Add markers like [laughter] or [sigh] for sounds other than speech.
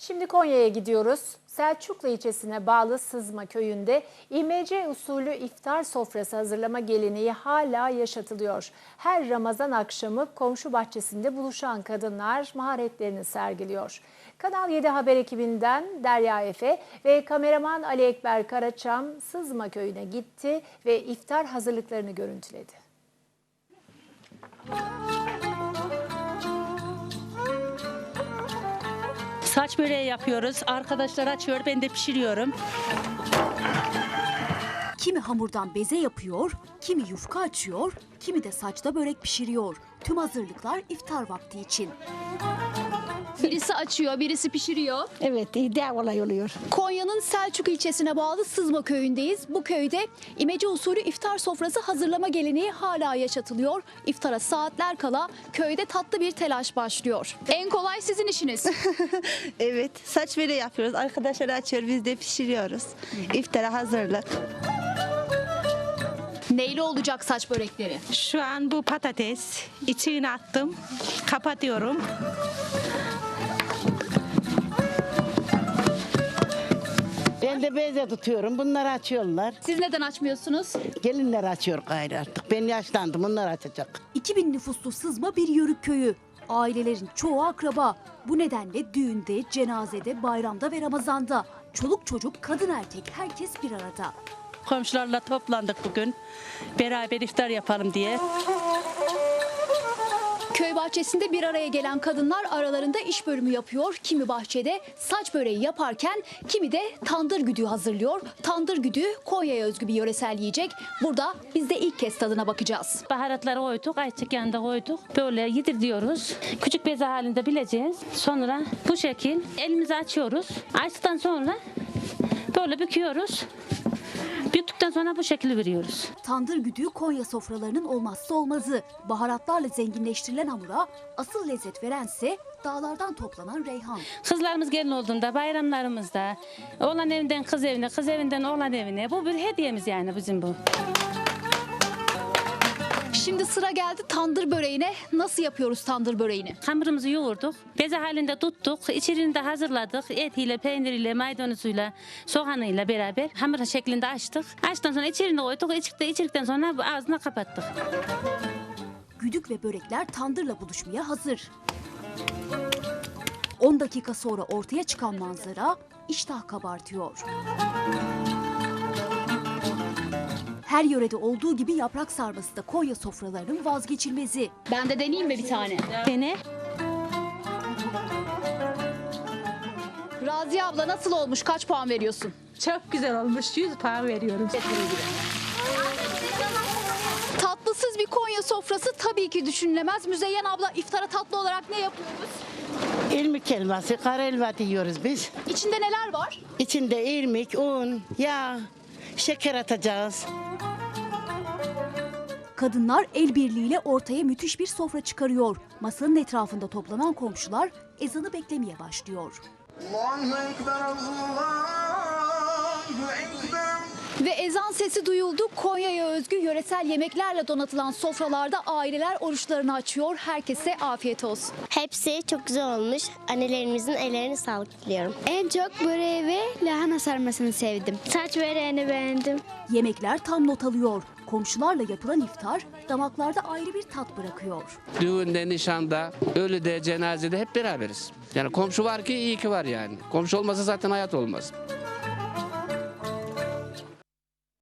Şimdi Konya'ya gidiyoruz. Selçuklu ilçesine bağlı Sızma köyünde İMC usulü iftar sofrası hazırlama geleneği hala yaşatılıyor. Her Ramazan akşamı komşu bahçesinde buluşan kadınlar maharetlerini sergiliyor. Kanal 7 haber ekibinden Derya Efe ve kameraman Ali Ekber Karaçam Sızma köyüne gitti ve iftar hazırlıklarını görüntüledi. Saç böreği yapıyoruz. Arkadaşlar açıyor, ben de pişiriyorum. Kimi hamurdan beze yapıyor, kimi yufka açıyor, kimi de saçta börek pişiriyor. Tüm hazırlıklar iftar vakti için. Birisi açıyor, birisi pişiriyor. Evet, daha kolay oluyor. Konya'nın Selçuk ilçesine bağlı Sızma köyündeyiz. Bu köyde imece usulü iftar sofrası hazırlama geleneği hala yaşatılıyor. İftara saatler kala köyde tatlı bir telaş başlıyor. En kolay sizin işiniz. [laughs] Evet, saç böreği yapıyoruz. Arkadaşlar açıyor, biz de pişiriyoruz. İftara hazırlık. Neyle olacak saç börekleri? Şu an bu patates. içine attım. Kapatıyorum. Ben de beze tutuyorum. Bunları açıyorlar. Siz neden açmıyorsunuz? Gelinler açıyor gayrı artık. Ben yaşlandım. Onlar açacak. 2000 nüfuslu Sızma bir yörük köyü. Ailelerin çoğu akraba. Bu nedenle düğünde, cenazede, bayramda ve Ramazan'da çoluk çocuk, kadın erkek herkes bir arada. Komşularla toplandık bugün. Beraber iftar yapalım diye. Köy bahçesinde bir araya gelen kadınlar aralarında iş bölümü yapıyor. Kimi bahçede saç böreği yaparken kimi de tandır güdüğü hazırlıyor. Tandır güdüğü Konya'ya özgü bir yöresel yiyecek. Burada biz de ilk kez tadına bakacağız. Baharatları koyduk, ayçiçek yağını da koyduk. Böyle yedir diyoruz. Küçük beze halinde bileceğiz. Sonra bu şekil elimizi açıyoruz. Açtıktan sonra böyle büküyoruz. Büktükten sonra bu şekli veriyoruz. Tandır güdüğü Konya sofralarının olmazsa olmazı. Baharatlarla zenginleştirilen hamura asıl lezzet verense dağlardan toplanan reyhan. Kızlarımız gelin olduğunda, bayramlarımızda, oğlan evinden kız evine, kız evinden oğlan evine. Bu bir hediyemiz yani bizim bu. Şimdi sıra geldi tandır böreğine. Nasıl yapıyoruz tandır böreğini? Hamurumuzu yoğurduk, beze halinde tuttuk, içerini de hazırladık. Etiyle, peyniriyle, maydanozuyla, soğanıyla beraber hamur şeklinde açtık. Açtıktan sonra içerini koyduk, içtikten, içirdikten sonra ağzını kapattık. Güdük ve börekler tandırla buluşmaya hazır. 10 dakika sonra ortaya çıkan manzara iştah kabartıyor. Her yörede olduğu gibi yaprak sarması da Konya sofralarının vazgeçilmezi. Ben de deneyeyim mi bir tane? Dene. Raziye abla nasıl olmuş? Kaç puan veriyorsun? Çok güzel olmuş. 100 puan veriyorum. Tatlısız bir Konya sofrası tabii ki düşünülemez. Müzeyyen abla iftara tatlı olarak ne yapıyoruz? İrmik helvası, kara helva diyoruz biz. İçinde neler var? İçinde irmik, un, yağ, şeker atacağız. Kadınlar el birliğiyle ortaya müthiş bir sofra çıkarıyor. Masanın etrafında toplanan komşular ezanı beklemeye başlıyor. Allahu Ekber, Allahu Ekber. Ve ezan sesi duyuldu. Konya'ya özgü yöresel yemeklerle donatılan sofralarda aileler oruçlarını açıyor. Herkese afiyet olsun. Hepsi çok güzel olmuş. Annelerimizin ellerine sağlık diliyorum. En çok böreği ve lahana sarmasını sevdim. Saç böreğini beğendim. Yemekler tam not alıyor. Komşularla yapılan iftar damaklarda ayrı bir tat bırakıyor. Düğünde, nişanda, ölüde, cenazede hep beraberiz. Yani komşu var ki iyi ki var yani. Komşu olmasa zaten hayat olmaz.